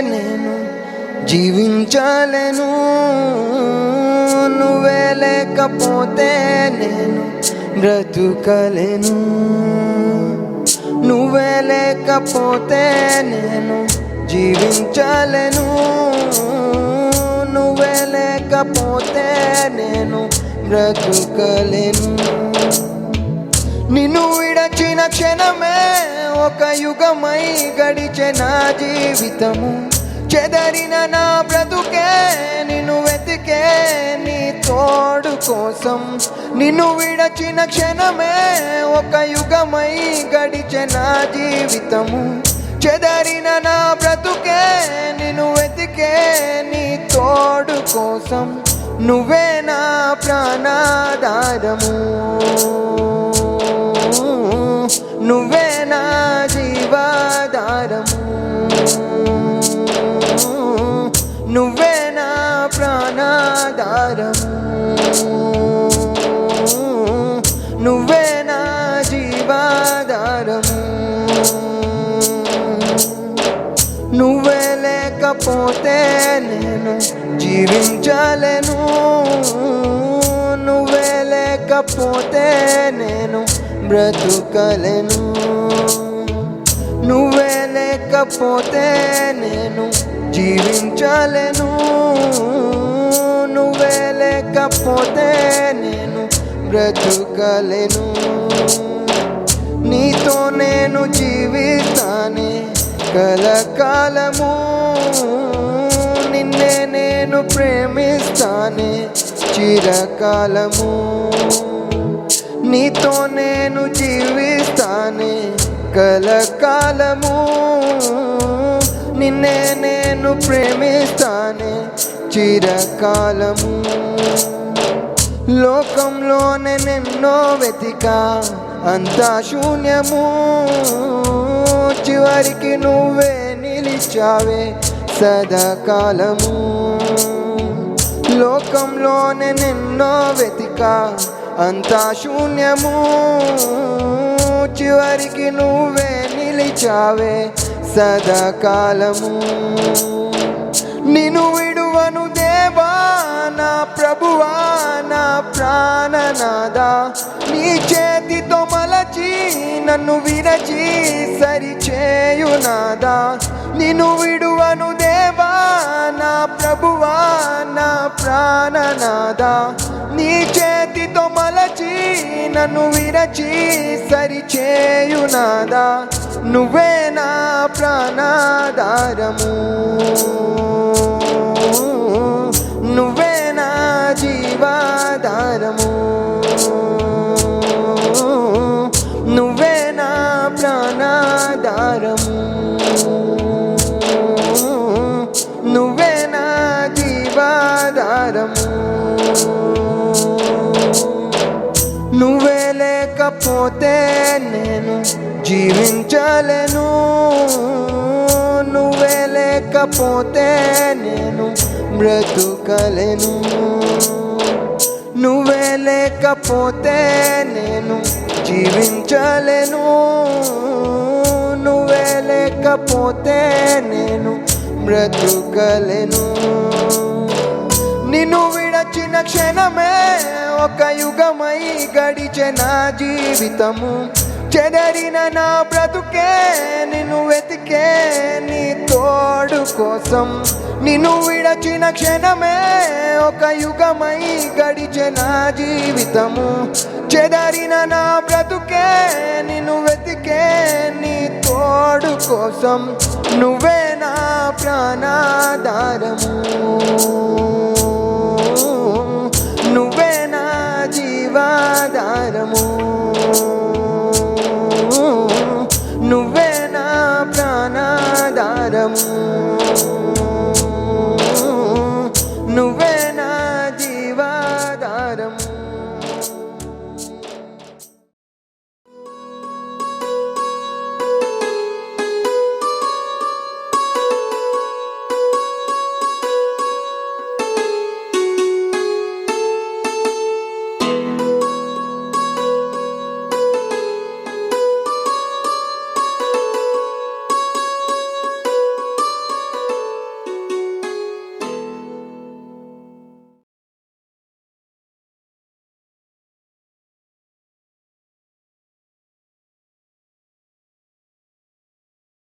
నేను జీవించలేను. నువ్వే లేకపోతే నేను బ్రతుకలేను. నువ్వే లేకపోతే నేను జీవించలేను. నువ్వే లేకపోతే నేను బ్రతుకలేను. నిన్ను విడచిన క్షణమే ఒక యుగమై గడిచే నా జీవితము. చెదరిన నా బ్రతుకే నిన్ను వెతికే నీ తోడు కోసం. నిన్ను విడచిన క్షణమే ఒక యుగమై గడిచే నా జీవితము. చెదరిన నా బ్రతుకే నిన్ను వెతికే నీ తోడు కోసం. నువ్వే నా ప్రాణాధారము. నువ్వే లేకపోతే నేను జీవించలేను. నువ్వే లేకపోతే నేను బ్రతుకలేను. నువ్వే లేకపోతే నేను జీవించలేను. నువ్వే లేకపోతే నేను బ్రతుకలేను. నీతో నేను జీవితానే కలకాలము నిన్నే నేను ప్రేమిస్తానే. చిరకాలము నీతో నేను జీవిస్తానే. కలకాలము నిన్నే నేను ప్రేమిస్తానే. చిరకాలము లోకంలోనే నిన్నో వెతిక. అంతా శూన్యము. చివరికి నువ్వే నిలిచావే సదాకాలము. లోకంలోనే నిన్నో వెతిక అంతా శూన్యము. చివరికి నువ్వే నిలిచావే సదాకాలము. నిన్ను విడువను దేవా నా ప్రభువా నా ప్రాణనాదా నీ చేతితో మలచి నన్ను విరచి నాదా నిన్ను విడువను దేవా నా ప్రభువా నా ప్రాణనాదా నీ చేతితో మలచి నన్ను విరచి సరిచేయునాదా నువ్వే నా ప్రాణాధారము. నువ్వే నా జీవాధారము. లేకపోతే నేను జీవించలేను. నువ్వే లేకపోతే నేను బ్రతుకలేను. నువ్వే లేకపోతే నేను జీవించలేను. నువ్వే లేకపోతే నేను బ్రతుకలేను. నిన్ను విడచిన క్షణమే ఒక యుగమై గడిచే నా జీవితము. చెదరిన నా బ్రతుకే నిన్ను వెతికే నీ తోడు కోసం. నిన్ను విడచిన క్షణమే ఒక యుగమై గడిచే నా జీవితము. చెదరిన నా బ్రతుకే నిన్ను వెతికే నీ తోడు కోసం. నువ్వే నా ప్రాణాధారము. నువ్వే